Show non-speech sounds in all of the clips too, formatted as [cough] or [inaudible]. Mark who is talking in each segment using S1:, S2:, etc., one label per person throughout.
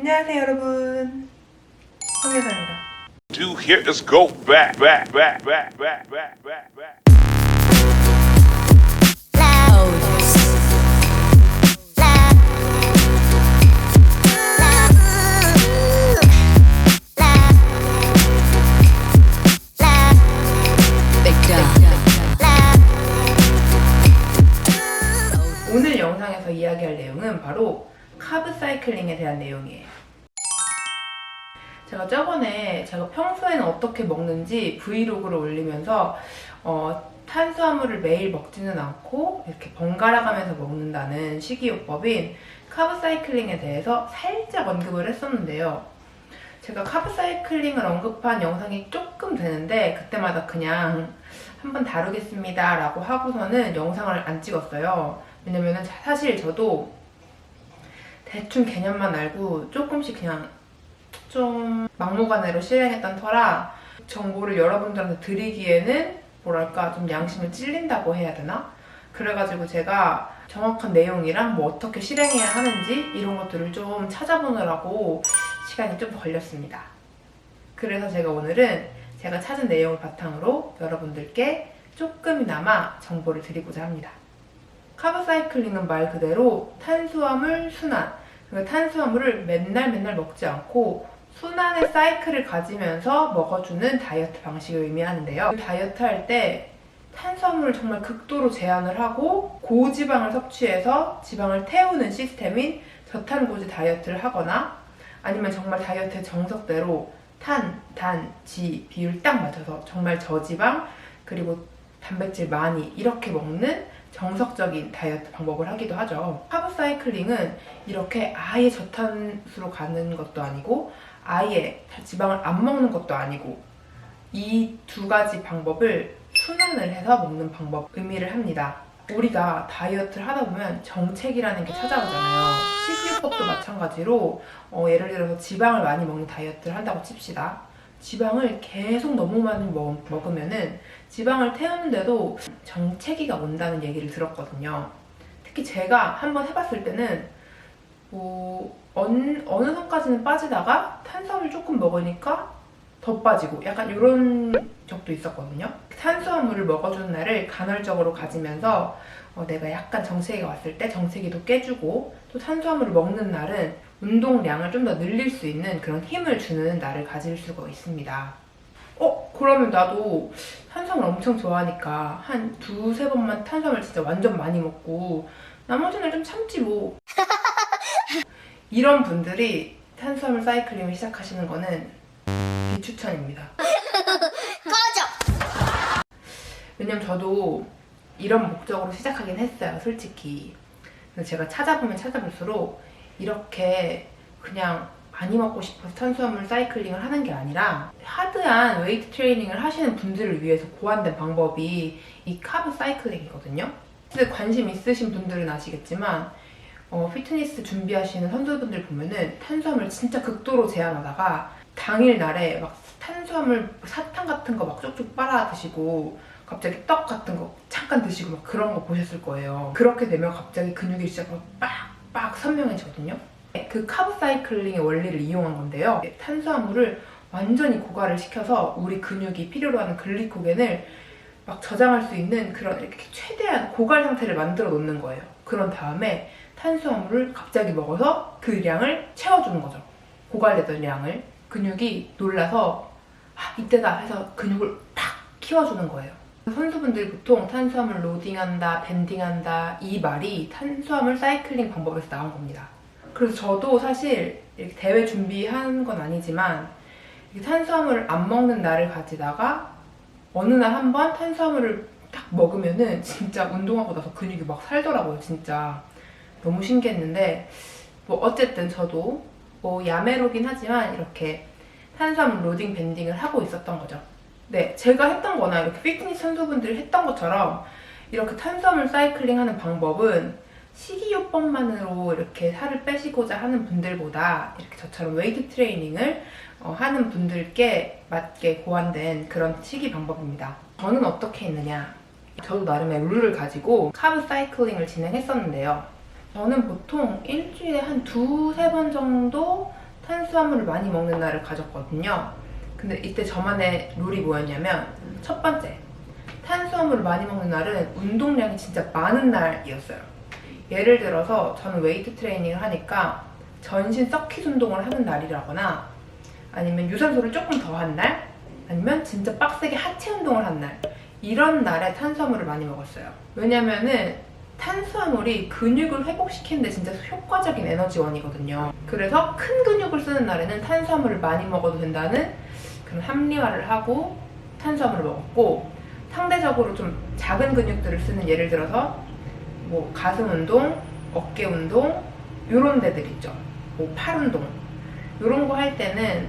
S1: 안녕하세요 여러분. 황여사입니다.
S2: Do here is go back, back, back, back, back, back, back, back.
S1: 오늘 영상에서 이야기할 내용은 바로 카브 사이클링에 대한 내용이에요 제가 저번에 제가 평소에는 어떻게 먹는지 브이로그를 올리면서 어, 탄수화물을 매일 먹지는 않고 이렇게 번갈아 가면서 먹는다는 식이요법인 카브 사이클링에 대해서 살짝 언급을 했었는데요. 제가 카브 사이클링을 언급한 영상이 조금 되는데 그때마다 그냥 한번 다루겠습니다 라고 하고서는 영상을 안 찍었어요. 왜냐면은 자- 사실 저도 대충 개념만 알고 조금씩 그냥 좀 막무가내로 실행했던 터라 정보를 여러분들한테 드리기에는 뭐랄까 좀 양심을 찔린다고 해야 되나? 그래가지고 제가 정확한 내용이랑 뭐 어떻게 실행해야 하는지 이런 것들을 좀 찾아보느라고 시간이 좀 걸렸습니다. 그래서 제가 오늘은 제가 찾은 내용을 바탕으로 여러분들께 조금이나마 정보를 드리고자 합니다. 카브 사이클링은 말 그대로 탄수화물 순환, 그러니까 탄수화물을 맨날 맨날 먹지 않고 순환의 사이클을 가지면서 먹어주는 다이어트 방식을 의미하는데요. 다이어트 할 때 탄수화물을 정말 극도로 제한을 하고 고지방을 섭취해서 지방을 태우는 시스템인 저탄고지 다이어트를 하거나 아니면 정말 다이어트의 정석대로 탄, 단, 지 비율 딱 맞춰서 정말 저지방 그리고 단백질 많이 이렇게 먹는 정석적인 다이어트 방법을 하기도 하죠. 카브 사이클링은 이렇게 아예 저탄수로 가는 것도 아니고 아예 지방을 안 먹는 것도 아니고 이 두 가지 방법을 순환을 해서 먹는 방법 의미를 합니다. 우리가 다이어트를 하다 보면 정책이라는 게 찾아오잖아요. 식이요법도 마찬가지로 어, 예를 들어서 지방을 많이 먹는 다이어트를 한다고 칩시다. 지방을 계속 너무 많이 먹, 먹으면은 지방을 태우는데도 정체기가 온다는 얘기를 들었거든요. 특히 제가 한번 해봤을 때는 뭐 어느, 어느 선까지는 빠지다가 탄수화물 조금 먹으니까 더 빠지고 약간 이런 적도 있었거든요. 탄수화물을 먹어주는 날을 간헐적으로 가지면서 어, 내가 약간 정체기가 왔을 때 정체기도 깨주고 또 탄수화물을 먹는 날은 운동량을 좀 더 늘릴 수 있는 그런 힘을 주는 날을 가질 수가 있습니다. 어? 그러면 나도 탄수화물 엄청 좋아하니까 한 두세 번만 탄수화물 진짜 완전 많이 먹고 나머지는 좀 참지 뭐. 이런 분들이 탄수화물 사이클링을 시작하시는 거는 비추천입니다. [laughs] 왜냐면 저도 이런 목적으로 시작하긴 했어요, 솔직히. 그래서 제가 찾아보면 찾아볼수록 이렇게 그냥 많이 먹고 싶어서 탄수화물 사이클링을 하는 게 아니라 하드한 웨이트 트레이닝을 하시는 분들을 위해서 고안된 방법이 이 카브 사이클링이거든요. 관심 있으신 분들은 아시겠지만 어, 피트니스 준비하시는 선수분들 보면은 탄수화물 진짜 극도로 제한하다가 당일 날에 막 탄수화물 사탕 같은 거 막 쪽쪽 빨아 드시고 갑자기 떡 같은 거 잠깐 드시고 막 그런 거 보셨을 거예요. 그렇게 되면 갑자기 근육이 진짜 막 빡빡 선명해지거든요. 그 카브 사이클링의 원리를 이용한 건데요. 탄수화물을 완전히 고갈을 시켜서 우리 근육이 필요로 하는 글리코겐을 막 저장할 수 있는 그런 이렇게 최대한 고갈 상태를 만들어 놓는 거예요. 그런 다음에 탄수화물을 갑자기 먹어서 그 량을 채워주는 거죠. 고갈되던 양을 근육이 놀라서 아, 이때다 해서 근육을 팍 키워주는 거예요. 선수분들이 보통 탄수화물 로딩한다, 밴딩한다 이 말이 탄수화물 사이클링 방법에서 나온 겁니다. 그래서 저도 사실 이렇게 대회 준비한 건 아니지만 탄수화물을 안 먹는 날을 가지다가 어느 날 한 번 탄수화물을 딱 먹으면은 진짜 운동하고 나서 근육이 막 살더라고요, 진짜. 너무 신기했는데 뭐 어쨌든 저도 뭐 야매로긴 하지만 이렇게 탄수화물 로딩 밴딩을 하고 있었던 거죠. 네, 제가 했던 거나 이렇게 피트니스 선수분들이 했던 것처럼 이렇게 탄수화물 사이클링 하는 방법은 식이요법만으로 이렇게 살을 빼시고자 하는 분들보다 이렇게 저처럼 웨이트 트레이닝을 어, 하는 분들께 맞게 고안된 그런 식이 방법입니다. 저는 어떻게 했느냐? 저도 나름의 룰을 가지고 카브 사이클링을 진행했었는데요. 저는 보통 일주일에 한 두세 번 정도 탄수화물을 많이 먹는 날을 가졌거든요. 근데 이때 저만의 룰이 뭐였냐면 첫 번째 탄수화물을 많이 먹는 날은 운동량이 진짜 많은 날이었어요. 예를 들어서 저는 웨이트 트레이닝을 하니까 전신 서킷 운동을 하는 날이라거나 아니면 유산소를 조금 더 한 날, 아니면 진짜 빡세게 하체 운동을 한 날. 이런 날에 탄수화물을 많이 먹었어요. 왜냐면은 탄수화물이 근육을 회복시키는 데 진짜 효과적인 에너지원이거든요. 그래서 큰 근육을 쓰는 날에는 탄수화물을 많이 먹어도 된다는 그런 합리화를 하고 탄수화물을 먹었고 상대적으로 좀 작은 근육들을 쓰는 예를 들어서 뭐 가슴 운동, 어깨 운동 이런 데들 있죠. 뭐 팔 운동 이런 거 할 때는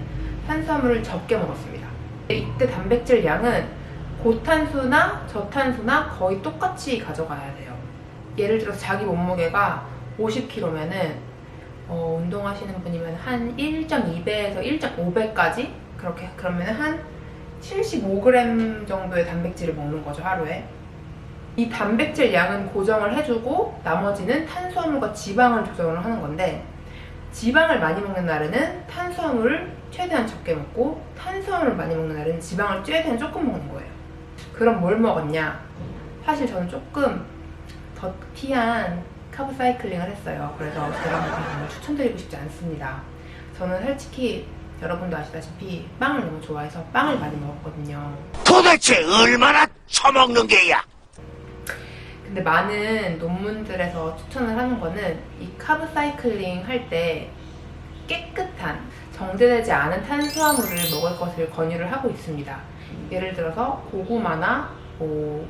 S1: 탄수화물을 적게 먹었습니다. 이때 단백질 양은 고탄수나 저탄수나 거의 똑같이 가져가야 돼요. 예를 들어서 자기 몸무게가 50kg면은 어, 운동하시는 분이면 한 1.2배에서 1.5배까지 그렇게 그러면 한 75g 정도의 단백질을 먹는 거죠 하루에. 이 단백질 양은 고정을 해주고 나머지는 탄수화물과 지방을 조정을 하는 건데 지방을 많이 먹는 날에는 탄수화물을 최대한 적게 먹고 탄수화물을 많이 먹는 날에는 지방을 최대한 조금 먹는 거예요. 그럼 뭘 먹었냐? 사실 저는 조금 더티한 카브 사이클링을 했어요. 그래서 여러분께 정말 추천드리고 싶지 않습니다. 저는 솔직히 여러분도 아시다시피 빵을 너무 좋아해서 빵을 많이 먹었거든요.
S3: 도대체 얼마나 처먹는 게야?
S1: 근데 많은 논문들에서 추천을 하는 거는 이 카브 사이클링 할 때 깨끗한 정제되지 않은 탄수화물을 먹을 것을 권유를 하고 있습니다. 예를 들어서 고구마나 뭐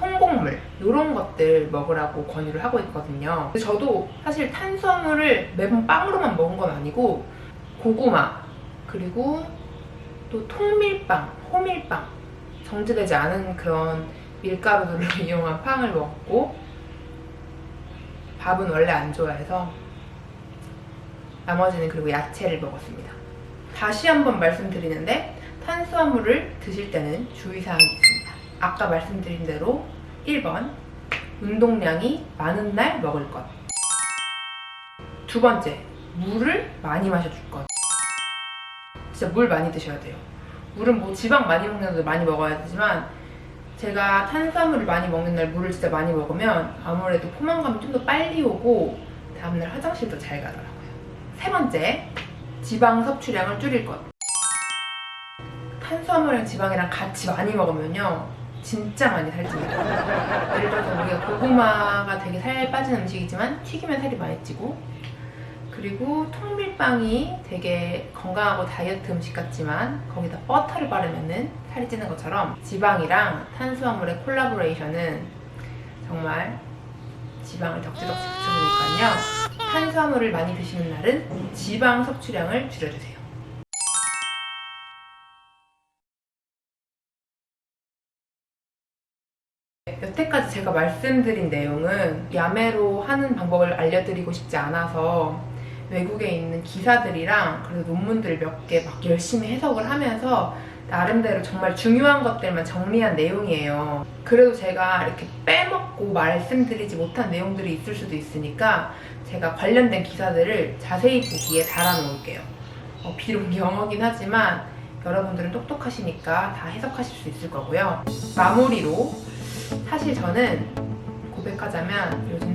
S1: 통곡물 이런 것들 먹으라고 권유를 하고 있거든요. 저도 사실 탄수화물을 매번 빵으로만 먹은 건 아니고 고구마 그리고 또 통밀빵, 호밀빵 정제되지 않은 그런 밀가루들을 [laughs] 이용한 빵을 먹고 밥은 원래 안 좋아해서 나머지는 그리고 야채를 먹었습니다. 다시 한번 말씀드리는데 탄수화물을 드실 때는 주의사항이 있습니다. 아까 말씀드린 대로 1번 운동량이 많은 날 먹을 것. 두 번째 물을 많이 마셔줄 것. 진짜 물 많이 드셔야 돼요. 물은 뭐 지방 많이 먹는 날도 많이 먹어야 되지만 제가 탄수화물을 많이 먹는 날 물을 진짜 많이 먹으면 아무래도 포만감이 좀 더 빨리 오고 다음날 화장실도 잘 가더라고요. 세 번째, 지방 섭취량을 줄일 것. 탄수화물이랑 지방이랑 같이 많이 먹으면요. 진짜 많이 살찝니다. 예를 들어서 우리가 고구마가 되게 살 빠진 음식이지만 튀기면 살이 많이 찌고 그리고 통밀빵이 되게 건강하고 다이어트 음식 같지만 거기다 버터를 바르면은 살이 찌는 것처럼 지방이랑 탄수화물의 콜라보레이션은 정말 지방을 덕지덕지 붙여주니까요. 탄수화물을 많이 드시는 날은 지방 섭취량을 줄여주세요. 여태까지 제가 말씀드린 내용은 야매로 하는 방법을 알려드리고 싶지 않아서 외국에 있는 기사들이랑 그래서 논문들 몇개 막 열심히 해석을 하면서 나름대로 정말 중요한 것들만 정리한 내용이에요. 그래도 제가 이렇게 빼먹고 말씀드리지 못한 내용들이 있을 수도 있으니까 제가 관련된 기사들을 자세히 보기에 달아놓을게요. 어, 비록 영어긴 하지만 여러분들은 똑똑하시니까 다 해석하실 수 있을 거고요. 마무리로 사실 저는 고백하자면 요즘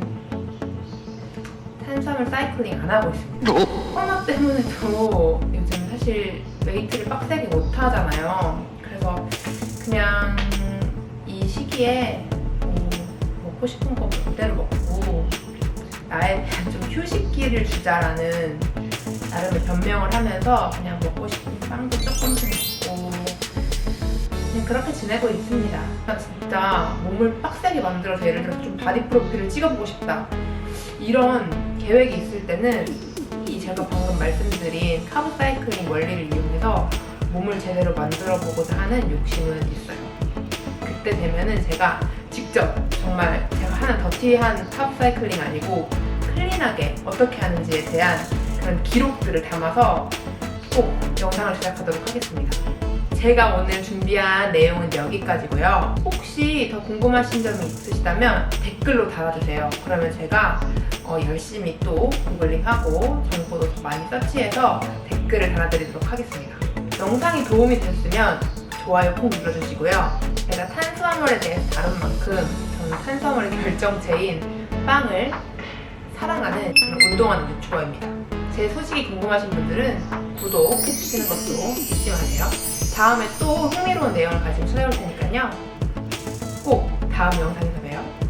S1: 탄수화물 사이클링 안 하고 있습니다. 코로나 때문에도 요즘 사실 웨이트를 빡세게 못 하잖아요. 그래서 그냥 이 시기에 뭐 먹고 싶은 거 그대로 먹고 나에 대한 좀 휴식기를 주자라는 나름의 변명을 하면서 그냥 먹고 싶은 빵도 먹고 그렇게 지내고 있습니다. 아, 진짜 몸을 빡세게 만들어서 예를 들어서 좀 바디 프로필을 찍어보고 싶다. 이런 계획이 있을 때는 이 제가 방금 말씀드린 카브 사이클링 원리를 이용해서 몸을 제대로 만들어 보고자 하는 욕심은 있어요. 그때 되면은 제가 직접 정말 제가 하는 더티한 카브 사이클링 아니고 클린하게 어떻게 하는지에 대한 그런 기록들을 담아서 꼭 영상을 제작하도록 하겠습니다. 제가 오늘 준비한 내용은 여기까지고요. 혹시 더 궁금하신 점이 있으시다면 댓글로 달아주세요. 그러면 제가 어, 열심히 또 구글링하고 정보도 더 많이 서치해서 댓글을 달아드리도록 하겠습니다. 영상이 도움이 됐으면 좋아요 꼭 눌러주시고요. 제가 탄수화물에 대해서 다룬 만큼 저는 탄수화물의 결정체인 빵을 사랑하는 그런 운동하는 유튜버입니다. 제 소식이 궁금하신 분들은 구독 해주시는 것도 잊지 마세요. 다음에 또 흥미로운 내용을 가지고 찾아올 테니까요. 꼭 다음 영상에서 봬요.